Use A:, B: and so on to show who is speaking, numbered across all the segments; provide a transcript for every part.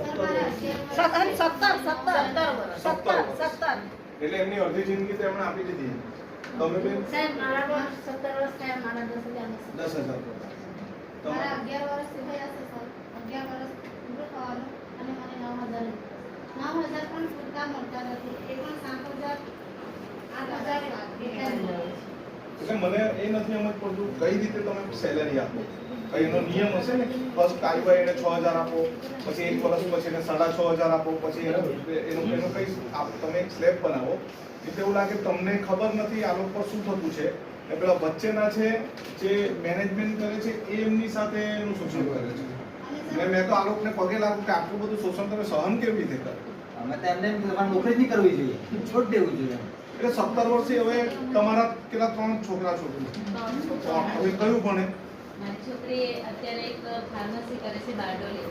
A: સત્તર સત્તર સત્તર. સત્તર સત્તર
B: એટલે એમની અડધી જિંદગી તો એમણે આપી દીધી. તમે બેન?
C: સાહેબ મારા પણ સત્તર વર્ષ થયા મારા દસ હજાર
B: દસ હજાર
C: મારા
B: તમારા
C: અગિયાર વર્ષ થયા છે સર અગિયાર વર્ષ પૂરું થવાનું અને મને નવ હજાર નવ હજાર પણ પૂરતા મળતા નથી. એ પણ સાત હજાર આઠ હજાર. એટલા
B: મને એ નથી સમજ પડતું કઈ રીતે તમે સેલેરી આપો એનો નિયમ હશે ને? ફર્સ્ટ કાર્યવાહી એને છ હજાર આપો પછી એક વર્ષ પછી એને સાડા છ હજાર આપો પછી એનો એનો કઈ તમે એક સ્લેબ બનાવો. એટલે એવું લાગે તમને ખબર નથી આ લોકો પર શું થતું છે. એ પેલા વચ્ચેના છે જે મેનેજમેન્ટ કરે છે એ એમની સાથે એનું શોષણ કરે છે.
C: મેં
B: મેં તો આ લોકોને પગે લાગુ કે આટલું બધું શોષણ તમે સહન કેવી રીતે કરો?
D: અમે તો એમને એમ નોકરી જ નહીં કરવી જોઈએ. છોડ દેવું જોઈએ
B: એટલે સત્તર વર્ષથી હવે તમારા કેટલા ત્રણ છોકરા છોકરી હવે કયું ભણે?
E: મારી છોકરી અત્યારે એક ફાર્મસી કરે છે બારડોલી.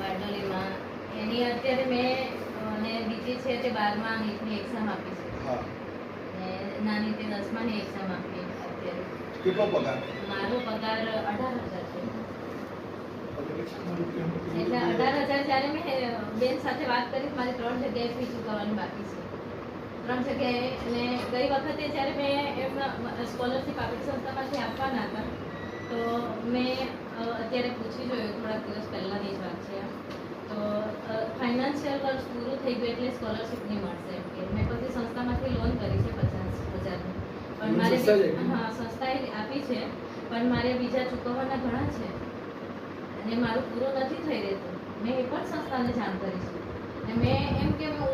E: બારડોલીમાં. એની અત્યારે મેં અને બીજી છે તે બારમા નીટની એક્ઝામ આપી છે. નાની તે દસમાની એક્ઝામ આપી અત્યારે.
B: કેટલો પગાર?
E: મારો પગાર અઢાર હજાર છે. એટલે અઢાર હજાર જ્યારે મેં બેન સાથે વાત કરી મારે ત્રણ જગ્યાએ ફી ચૂકવવાની બાકી છે. ત્રણ જગ્યાએ અને ગઈ વખતે જ્યારે મેં એમના સ્કોલરશીપ આપી સંસ્થામાંથી આપવાના હતા તો મેં અત્યારે પૂછી જોયું થોડાક દિવસ પહેલાંની જ વાત છે તો ફાઇનાન્શિયલ વર્ષ પૂરું થઈ ગયું એટલે સ્કોલરશિપ નહીં મળશે એમ કે. મેં પછી સંસ્થામાંથી લોન કરી છે પચાસ હજારની. પણ મારે હા સંસ્થાએ આપી છે પણ મારે બીજા ચૂકવવાના ઘણા છે. અને મારું પૂરું નથી થઈ રહેતું. મેં એ પણ સંસ્થાને જાણ કરી છે. અને મેં એમ કે હું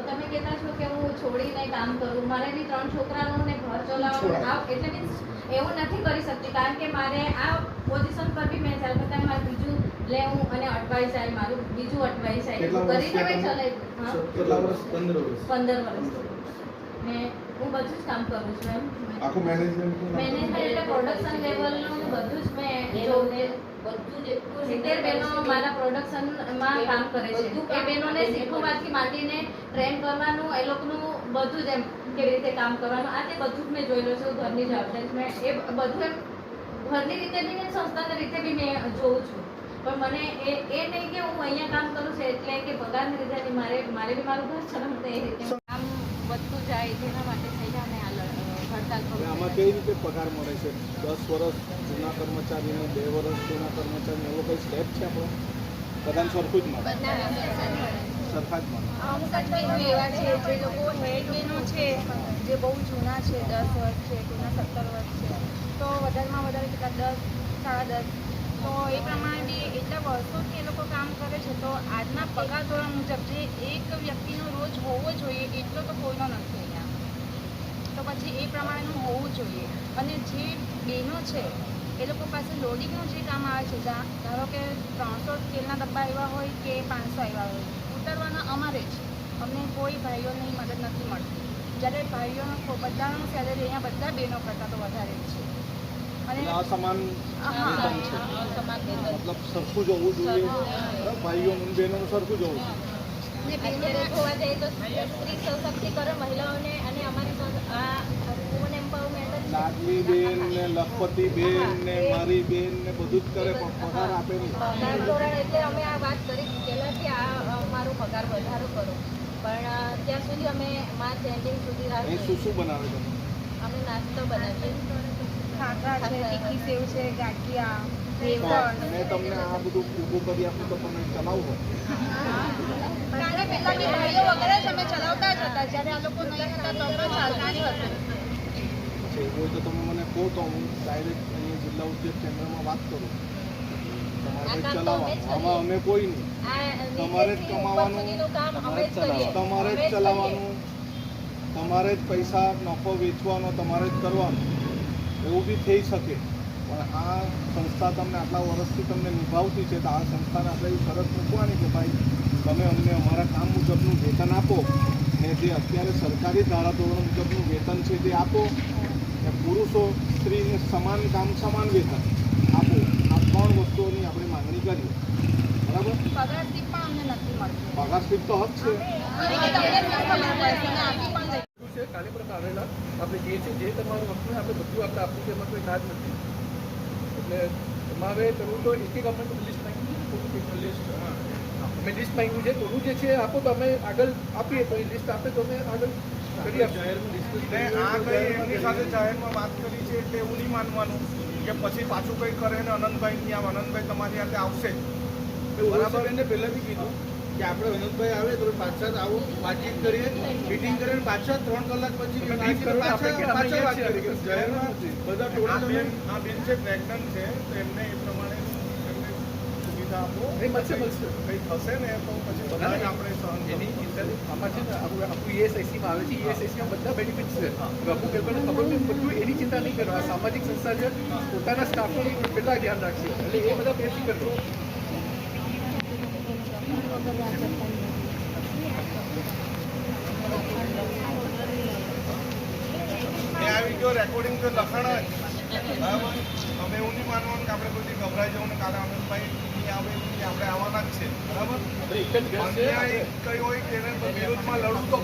E: તમે કહેતા છો કે હું છોડીને કામ કરું. મારે બી ત્રણ છોકરાનું ને ઘર ચલાવવાનું એટલે મીન્સ એવું નથી કરી શકતી કારણ કે મારે આ પોઝિશન પર બી મેં ચાલ કરતા મારે બીજું લેવું અને અટવાઈ જાય મારું બીજું અટવાઈ જાય
B: કરી
E: દેવાય હા.
D: કેટલા વર્ષ? પંદર વર્ષ.
E: પંદર વર્ષ. મેં હું બધું જ કામ કરું છું એમ.
B: આખું મેનેજમેન્ટ
E: મેનેજમેન્ટ એટલે પ્રોડક્શન લેવલનું બધું જ મેં જોને
A: બધું જ એટલું
E: સિત્તેર બહેનો મારા પ્રોડક્શનમાં કામ કરે છે.
A: બધું
E: એ બહેનોને શીખવાથી માંડીને ટ્રેન કરવાનું એ લોકોનું બધું જ એમ. કેવી રીતે કામ કરવાનું. આ તે બધું જ મેં જોયેલું છે ઘરની જવાબદારી મેં એ બધું ઘરની રીતે બી ને સંસ્થાની રીતે બી મેં જોઉં છું. પણ મને એ એ નહીં કે હું અહીંયા કામ કરું છું એટલે કે પગારની રીતે મારે મારે બી મારું ઘર ચલાવવું એ રીતે. કામ વધતું જાય તેના માટે થઈ જાય અમે આ લ- હડતાલ
B: આમાં કેવી રીતે પગાર મળે છે? દસ વર્ષ જૂના કર્મચારીને બે વર્ષ જૂના કર્મચારીને એવો કઈ સ્ટેપ છે આપણો? બધાને સરખા જ મળે.
F: એવા છે જે લોકો હેડ બહેનો છે, જે બહુ જૂના છે, દસ વર્ષ છે, કોઈના સત્તર વર્ષ છે. તો વધારેમાં વધારે કેટલા દસ, સાડા દસ. તો એ પ્રમાણે એટલા વર્ષોથી એ લોકો કામ કરે છે, તો આજના પગાર ધોરણ મુજબ જે એક વ્યક્તિનો રોજ હોવો જોઈએ, એટલો તો કોઈનો નથી અહીંયા. તો પછી એ પ્રમાણેનું હોવું જોઈએ. અને જે બહેનો છે, એ લોકો પાસે લોડિંગનું જે કામ આવે છે ધારો કે ત્રણસો તેલના ડબ્બા એવા હોય કે પાંચસો આવ્યા હોય ઉતારવાના અમારે જ. અમને કોઈ ભાઈઓની મદદ નથી મળતી. જ્યારે ભાઈઓનો બધાનો સેલેરી અહીંયા બધા બહેનો કરતાં તો વધારે જ છે. અને
B: એટલે આ સમાન
F: હા,
B: વેતન મતલબ સરખું જ જોઈએ. બરાબર? બહેનોનું સરખું જ જોઈએ.
E: જોવા જઈએ તો સ્ત્રી સશક્તિકરણ મહિલાઓને અને અમારી.
B: લાડલી બેન ને લખપતિ બેન ને મારી બેન ને બધું જ કરે પણ પગાર આપે નહીં.
E: એટલે અમે આ વાત કરી. અમારો વધારો કરો. પણ ત્યાં સુધી અમે માર્ચ એન્ડિંગ સુધી
B: રાખીએ શું શું બનાવે તમે?
E: અમે નાસ્તો બનાવીએ.
F: ખાખરા છે તીખી સેવ છે ગાંઠિયા
B: મેં તમને આ બધું ઊભું કરી આપ્યું તો તમે ચલાવો
F: કારણ પહેલા બી ભાઈઓ વગેરે જ અમે ચલાવતા જ હતા. જ્યારે આ લોકો નહીં હતા તો પણ ચાલતા જ હતું.
B: એવું હોય તો તમે મને કહો તો હું ડાયરેક્ટ અહીંયા જિલ્લા ઉદ્યોગ કેન્દ્રમાં વાત કરું. આમાં અમે કોઈ નહીં. તમારે જ કમાવાનું, તમારે જ ચલાવવાનું. તમારે જ પૈસા નફો વેચવાનો તમારે જ કરવાનો. એવું બી થઈ શકે. પણ આ સંસ્થા તમને આટલા વર્ષથી તમને નિભાવતી છે તો આ સંસ્થાને આપણે એવી શરત મૂકવાની કે ભાઈ તમે અમને અમારા કામ મુજબનું વેતન આપો ને જે અત્યારે સરકારી ધારાધોરણ મુજબનું વેતન છે તે આપો ને પુરુષો સ્ત્રીને સમાન કામ સમાન વેતન આપો. ત્રણ વસ્તુઓની આપણે માંગણી કરીએ બરાબર?
F: પગાર સ્લીપ
B: તો હક છે.
G: છે કાલે પણ આવેલા આપણે જે છે જે તમારું વસ્તુ આપણે બધું આપણે આપવું છે એમાં કોઈ ના જ નથી એટલે તમારે કરવું તો એક એક આપણે લિસ્ટ નાખી દીધું લિસ્ટ લિસ્ટ માંગ્યું છે થોડું જે છે આપો તો આગળ આપીએ તો એ લિસ્ટ આપે તો અમે આગળ કરી આપીએ
B: જાહેરમાં વાત કરી છે એટલે એવું નહીં માનવાનું. કે પછી પાછું કંઈ કરે ને અનંતભાઈ ની આમ અનંતભાઈ તમારી હાથે આવશે.
H: બરાબર? એને પહેલાથી કીધું કે આપણે વિનોદભાઈ આવે તો પાછા આવો વાતચીત કરીએ મીટિંગ કરીએ પાછા ત્રણ કલાક પછી
G: છીએ.
H: બધા
B: આ
H: ટોળા
B: આ બેન. છે પ્રેગ્નન્ટ છે તો એમને એ પ્રમાણે એમને સુવિધા આપો.
G: નહીં, મળશે, મળશે.
B: કંઈ થશે ને તો પછી બધા આપણે સહન.
G: આમાં છે ને આપણું આપણું ESIC આવે છે. ESIC માં બધા બેનિફિટ્સ છે. પ્રભુ ખબર છે બધું એની ચિંતા નહીં કરવા સામાજિક સંસ્થા છે. પોતાના સ્ટાફનું પહેલાં ધ્યાન રાખશે એટલે એ બધા બેફિકર રહો
B: આ વીડિયો રેકોર્ડિંગ તો લખાણ જ બરાબર? અમે એવું નહીં માનવાનું કે આપણે કોઈથી ગભરાઈ જવું ને કાલે આનંદભાઈ નહીં આવે આપણે આવવાના જ છે. બરાબર? અન્યાય કઈ હોય તેને વિરોધમાં લડવું તો.